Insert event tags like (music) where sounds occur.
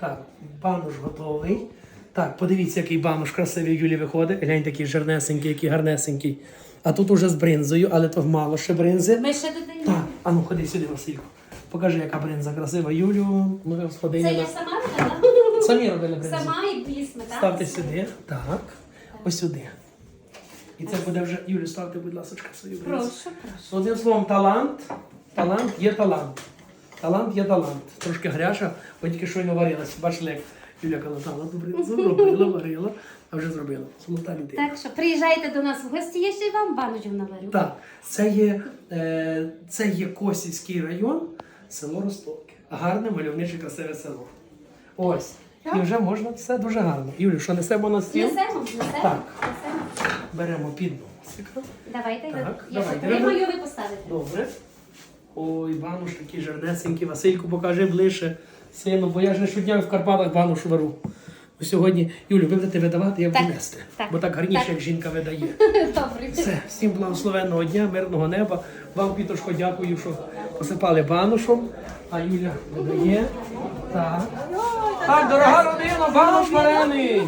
Так, бануш готовий. Так, подивіться, який бануш красивий Юлі виходить. Глянь, такий жирнесенький, який гарнесенький. А тут уже з бринзою, але то мало ще бринзи. Ми ще додаємо. Так, а ну ходи сюди, Василько. Покажи, яка бринза красива. Юлю, ну господиня. Це я сама робила? Самі робили бринзу. Сама і дві сметани. Ставте сюди. Так. Ось сюди. І це буде вже. Юлю, ставте, будь ласка, свою бринзу. Прошу, прошу. Одним словом, талант. Талант є талант. Талант є талант. Трошки гаряча, бо тільки щойно варилася. Бачили, як Юля калатала ту бринзу, варила, а вже зробила. Султан ти. Так що приїжджайте до нас в гості, я ще й вам баночку наварю. Так, це є, е, це є Косівський район, село Ростовки. Гарне, мальовниче, красиве село. Ось. І вже можна все дуже гарно. Юлю, що несемо на стіл? Несемо, несемо. Так. несемо. Беремо під носика. Давайте, Так, я давайте. потримаю, ви поставите. Добре. Ой, бануш такий жарнесенький. Васильку, покажи ближче. Сину, бо я ж не щодня в Карпатах бануш. Бо сьогодні, Юлю, ви будете видавати, я буду Так, нести. так, Бо так гарніше, так. як жінка видає. (laughs) Добре. Все, всім благословенного дня, мирного неба. Вам, Пітошко, дякую, що посипали банушом. А Юля видає. Так. Так, дорога родина, бануш варений.